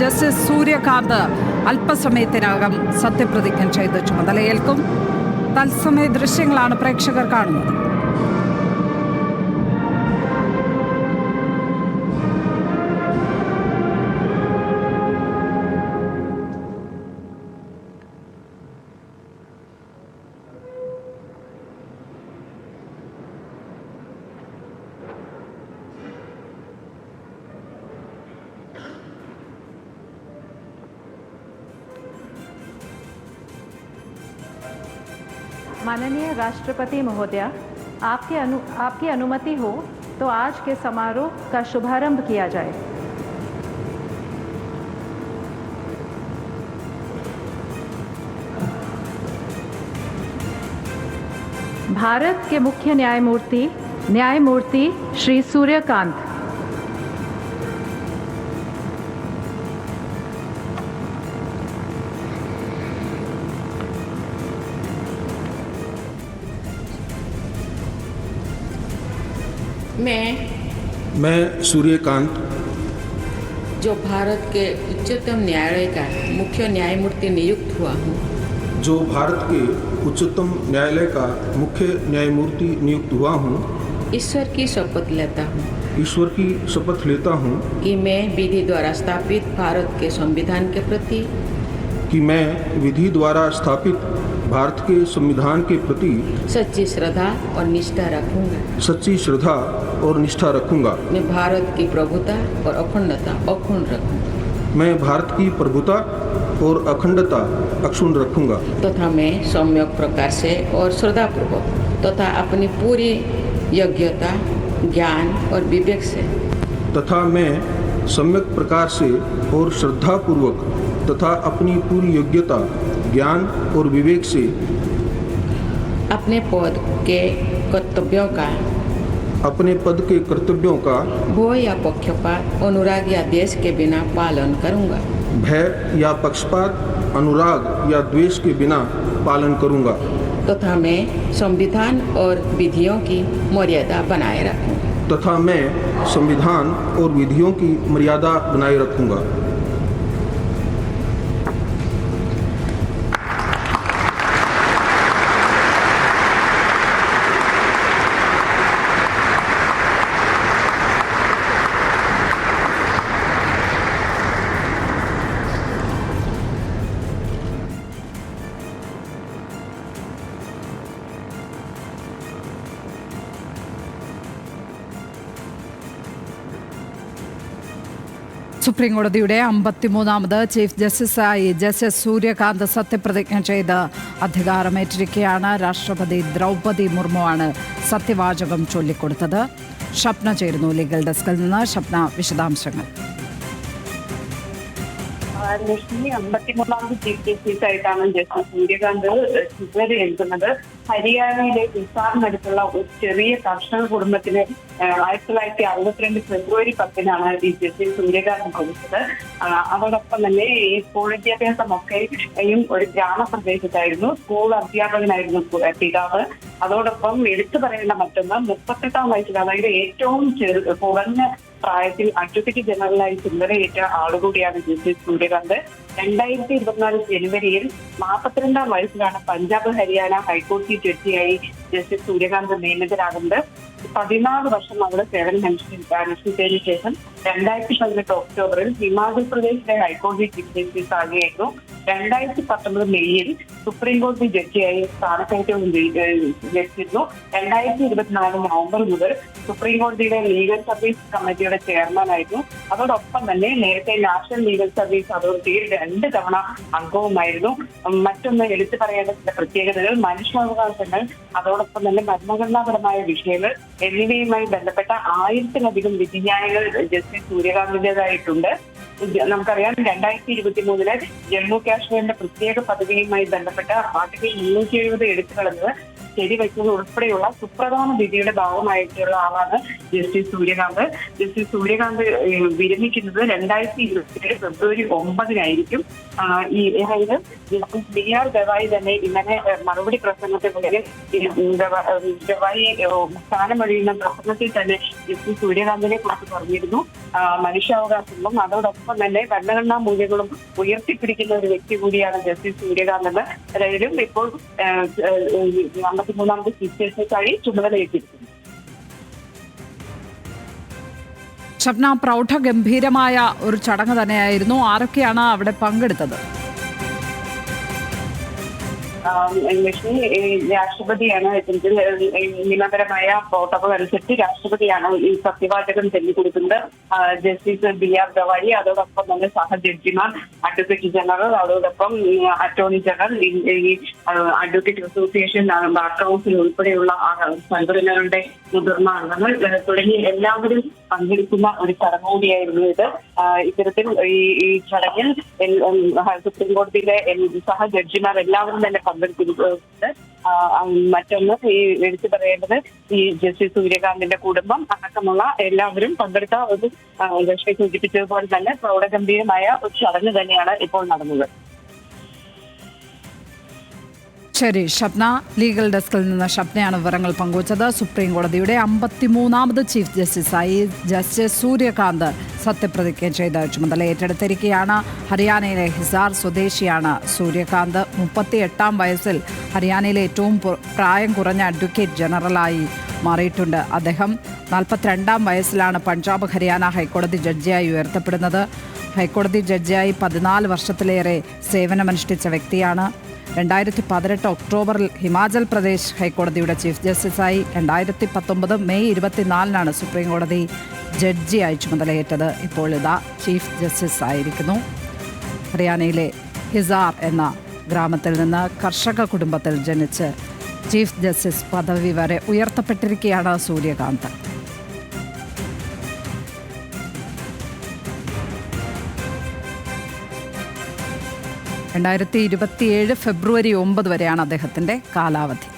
Justice Suryakant അല്പസമയത്തിനകം സത്യപ്രതിജ്ഞ ചെയ്ത് ചുമതലയേൽക്കും. തത്സമയ ദൃശ്യങ്ങളാണ് പ്രേക്ഷകർ കാണുന്നത്. माननीय राष्ट्रपति महोदया, आपके अनु, आपकी अनुमति हो तो आज के समारोह का शुभारंभ किया जाए। भारत के मुख्य न्यायमूर्ति न्यायमूर्ति श्री सूर्यकांत। मैं मैं सूर्यकांत। जो भारत के उच्चतम न्यायालय का मुख्य न्यायमूर्ति नियुक्त हुआ हूँ। जो भारत के उच्चतम न्यायालय का मुख्य न्यायमूर्ति नियुक्त हुआ हूँ। ईश्वर की शपथ लेता हूँ। ईश्वर की शपथ लेता हूँ। कि मैं विधि द्वारा स्थापित भारत के संविधान के प्रति कि मैं विधि द्वारा स्थापित भारत के संविधान के प्रति सच्ची श्रद्धा और निष्ठा रखूँगा। सच्ची श्रद्धा और निष्ठा रखूँगा। मैं भारत की प्रभुता और अखंडता अक्षुण्ण रखूँगा। मैं भारत की प्रभुता और अखंडता अक्षुण रखूँगा। तथा मैं सम्यक प्रकार से और श्रद्धापूर्वक तथा अपनी पूरी योग्यता ज्ञान और विवेक से तथा मैं सम्यक प्रकार से और श्रद्धापूर्वक तथा अपनी पूरी योग्यता ज्ञान और विवेक से अपने पद के कर्तव्यों का अपने पद के कर्तव्यों का भय या पक्षपात अनुराग या देश के बिना पालन करूँगा। भय या पक्षपात अनुराग या द्वेष के बिना पालन करूँगा। तथा मैं संविधान और विधियों की मर्यादा बनाए रखूँगा। तथा मैं संविधान और विधियों की मर्यादा बनाए रखूँगा। സുപ്രീം കോടതിയുടെ അമ്പത്തിമൂന്നാമത് ചീഫ് ജസ്റ്റിസായി ജസ്റ്റിസ് സൂര്യകാന്ത് സത്യപ്രതിജ്ഞ ചെയ്ത് അധികാരമേറ്റിരിക്കുകയാണ് രാഷ്ട്രപതി ദ്രൗപതി മുർമുവാണ് സത്യവാചകം ചൊല്ലിക്കൊടുത്തത്. ഷപ്ന ചേരുന്നു ലീഗൽ ഡെസ്കിൽ നിന്ന്. ഷപ്ന വിശദാംശങ്ങൾ. അമ്പത്തിമൂന്നാമത് ചീഫ് ജസ്റ്റിസ് ആയിട്ടാണ് ജസ്റ്റിസ് സൂര്യകാന്ത് ചുമതലയേൽക്കുന്നത് ഹരിയാനയിലെ ഹിസാറിനടുത്തുള്ള ഒരു ചെറിയ കർഷക കുടുംബത്തിന് ആയിരത്തി തൊള്ളായിരത്തി അറുപത്തിരണ്ട് ഫെബ്രുവരി പത്തിനാണ് ഈ ജസ്റ്റിസ് സൂര്യകാന്ത് കൊടുത്തത് അതോടൊപ്പം തന്നെ ഈ സ്കൂൾ വിദ്യാഭ്യാസമൊക്കെയും ഒരു ഗ്രാമപ്രദേശത്തായിരുന്നു. സ്കൂൾ അധ്യാപകനായിരുന്നു പിതാവ്. അതോടൊപ്പം എടുത്തു പറയേണ്ട മറ്റൊന്ന് മുപ്പത്തെട്ടാം വയസ്സിൽ അതായത് ഏറ്റവും ചെറു കുറഞ്ഞ പ്രായത്തിൽ അഡ്വക്കേറ്റ് ജനറലായി ചുമതലയേറ്റ ആളുകൂടിയാണ് ജസ്റ്റിസ് സൂര്യകാന്ത്. രണ്ടായിരത്തി ഇരുപത്തിനാല് ജനുവരിയിൽ നാൽപ്പത്തിരണ്ടാം വയസ്സിലാണ് പഞ്ചാബ് ഹരിയാന ഹൈക്കോടതി ജഡ്ജിയായി ജസ്റ്റിസ് സൂര്യകാന്ത് നിയമിതരാകുന്നത് പതിനാല് വർഷം അവിടെ സേവനം അനുഷ്ഠിച്ച- അനുഷ്ഠിച്ചതിന് ശേഷം രണ്ടായിരത്തി പതിനെട്ട് ഒക്ടോബറിൽ ഹിമാചൽ പ്രദേശിലെ ഹൈക്കോടതി ചീഫ് ജസ്റ്റിസ് ആകുകയായിരുന്നു രണ്ടായിരത്തി പത്തൊമ്പത് മെയ്യിൽ സുപ്രീം കോടതി ജഡ്ജിയായി സ്ഥാനക്കയറ്റവും ലഭിച്ചിരുന്നു രണ്ടായിരത്തി ഇരുപത്തിനാല് നവംബർ മുതൽ സുപ്രീം കോടതിയുടെ ലീഗൽ സർവീസ് കമ്മിറ്റിയുടെ ചെയർമാനായിരുന്നു. അതോടൊപ്പം തന്നെ നേരത്തെ നാഷണൽ ലീഗൽ സർവീസ് അതോറിറ്റിയിൽ രണ്ട് തവണ അംഗവുമായിരുന്നു. മറ്റൊന്ന് എടുത്തു പറയേണ്ട ചില പ്രത്യേകതകൾ മനുഷ്യാവകാശങ്ങൾ അതോടൊപ്പം തന്നെ ഭരണഘടനാപരമായ വിഷയങ്ങൾ എന്നിവയുമായി ബന്ധപ്പെട്ട ആയിരത്തിലധികം വിധിന്യായങ്ങൾ ജസ്റ്റിസ് സൂര്യകാന്തിന്റേതായിട്ടുണ്ട്. നമുക്കറിയാം രണ്ടായിരത്തി ഇരുപത്തി മൂന്നിലെ ജമ്മു കാശ്മീരിന്റെ പ്രത്യേക പദവിയുമായി ബന്ധപ്പെട്ട ആർട്ടിക്കിൾ മുന്നൂറ്റി എഴുപത് എടുത്തു കളഞ്ഞത് ശരിവെക്കുന്നത് ഉൾപ്പെടെയുള്ള സുപ്രധാന വിധിയുടെ ഭാഗമായിട്ടുള്ള ആളാണ് ജസ്റ്റിസ് സൂര്യകാന്ത്. ജസ്റ്റിസ് സൂര്യകാന്ത് വിരമിക്കുന്നത് രണ്ടായിരത്തി ഇരുപത്തിയേഴ് ഫെബ്രുവരി ഒമ്പതിനായിരിക്കും. ഈ അതായത് ജസ്റ്റിസ് ബി ആർ ഗവായി തന്നെ ഇന്നലെ മറുപടി പ്രസംഗത്തിനുള്ളിൽ ഈ ഗവായി സ്ഥാനമൊഴിയുന്ന പ്രസംഗത്തിൽ തന്നെ ജസ്റ്റിസ് സൂര്യകാന്തിനെ കുറിച്ച് പറഞ്ഞിരുന്നു. മനുഷ്യാവകാശങ്ങളും അതോടൊപ്പം തന്നെ ഭരണഘടനാ മൂല്യങ്ങളും ഉയർത്തിപ്പിടിക്കുന്ന ഒരു വ്യക്തി കൂടിയാണ് ജസ്റ്റിസ് സൂര്യകാന്ത് എന്ന്. അതായത് ഇപ്പോൾ അമ്പത്തിമൂന്നാമത് ചീഫ് ജസ്റ്റിസായി ചുമതലയേറ്റിരിക്കുന്നു ഷബ്ന പ്രൗഢഗംഭീരമായ ഒരു ചടങ്ങ് തന്നെയായിരുന്നു. ആരൊക്കെയാണ് അവിടെ പങ്കെടുത്തത്? രാഷ്ട്രപതിയാണ് നിയമപരമായ പ്രോട്ടോകോൾ അനുസരിച്ച് രാഷ്ട്രപതിയാണ് ഈ സത്യവാചകം ചൊല്ലിക്കൊടുക്കുന്നത് കൊടുക്കുന്നത്. ജസ്റ്റിസ് ബി ആർ ഗവാരി അതോടൊപ്പം തന്നെ സഹ ജഡ്ജിമാർ അഡ്വക്കേറ്റ് ജനറൽ അതോടൊപ്പം അറ്റോർണി ജനറൽ ഈ അഡ്വക്കേറ്റ് അസോസിയേഷൻ ബാർ കൗൺസിൽ ഉൾപ്പെടെയുള്ള സംഘടനകളുടെ മുതിർന്ന അംഗങ്ങൾ തുടങ്ങി എല്ലാവരും പങ്കെടുക്കുന്ന ഒരു ചടങ്ങ് കൂടിയായിരുന്നു ഇത് ഇത്തരത്തിൽ ഈ ഈ ചടങ്ങിൽ സുപ്രീം കോടതിയിലെ സഹ ജഡ്ജിമാർ എല്ലാവരും തന്നെ പങ്കെടുക്കുന്നുണ്ട് മറ്റൊന്ന് ഈ എടുത്തു പറയേണ്ടത് ഈ ജസ്റ്റിസ് സൂര്യകാന്തിന്റെ കുടുംബം അടക്കമുള്ള എല്ലാവരും പങ്കെടുത്ത ഒരു ലക്ഷ്മി സൂചിപ്പിച്ചതുപോലെ തന്നെ പ്രൗഢഗംഭീരമായ ഒരു ചടങ്ങ് തന്നെയാണ് ഇപ്പോൾ നടന്നത്. ശരി. ഷബ്ന ലീഗൽ ഡെസ്കിൽ നിന്ന് ഷബ്നയാണ് വിവരങ്ങൾ പങ്കുവച്ചത്. സുപ്രീം കോടതിയുടെ അമ്പത്തിമൂന്നാമത് ചീഫ് ജസ്റ്റിസായി ജസ്റ്റിസ് സൂര്യകാന്ത് സത്യപ്രതിജ്ഞ ചെയ്ത ചുമതല ഏറ്റെടുത്തിരിക്കുകയാണ്. ഹരിയാനയിലെ ഹിസാർ സ്വദേശിയാണ് സൂര്യകാന്ത്. മുപ്പത്തി എട്ടാം വയസ്സിൽ ഹരിയാനയിലെ ഏറ്റവും പ്രായം കുറഞ്ഞ അഡ്വക്കേറ്റ് ജനറലായി മാറിയിട്ടുണ്ട്. അദ്ദേഹം നാൽപ്പത്തിരണ്ടാം വയസ്സിലാണ് പഞ്ചാബ് ഹരിയാന ഹൈക്കോടതി ജഡ്ജിയായി ഉയർത്തപ്പെടുന്നത്. ഹൈക്കോടതി ജഡ്ജിയായി പതിനാല് വർഷത്തിലേറെ സേവനമനുഷ്ഠിച്ച വ്യക്തിയാണ്. രണ്ടായിരത്തി പതിനെട്ട് ഒക്ടോബറിൽ ഹിമാചൽ പ്രദേശ് ഹൈക്കോടതിയുടെ ചീഫ് ജസ്റ്റിസായി രണ്ടായിരത്തി പത്തൊമ്പത് മെയ് ഇരുപത്തിനാലിനാണ് സുപ്രീം കോടതി ജഡ്ജിയായി ചുമതലയേറ്റത്. ഇപ്പോൾ ഇതാ ചീഫ് ജസ്റ്റിസ് ആയിരിക്കുന്നു ഹരിയാനയിലെ ഹിസാർ എന്ന ഗ്രാമത്തിൽ നിന്ന് കർഷക കുടുംബത്തിൽ ജനിച്ച് ചീഫ് ജസ്റ്റിസ് പദവി വരെ ഉയർത്തപ്പെട്ടിരിക്കുകയാണ് സൂര്യകാന്ത്. രണ്ടായിരത്തി ഇരുപത്തിയേഴ് ഫെബ്രുവരി ഒമ്പത് വരെയാണ് അദ്ദേഹത്തിന്റെ കാലാവധി.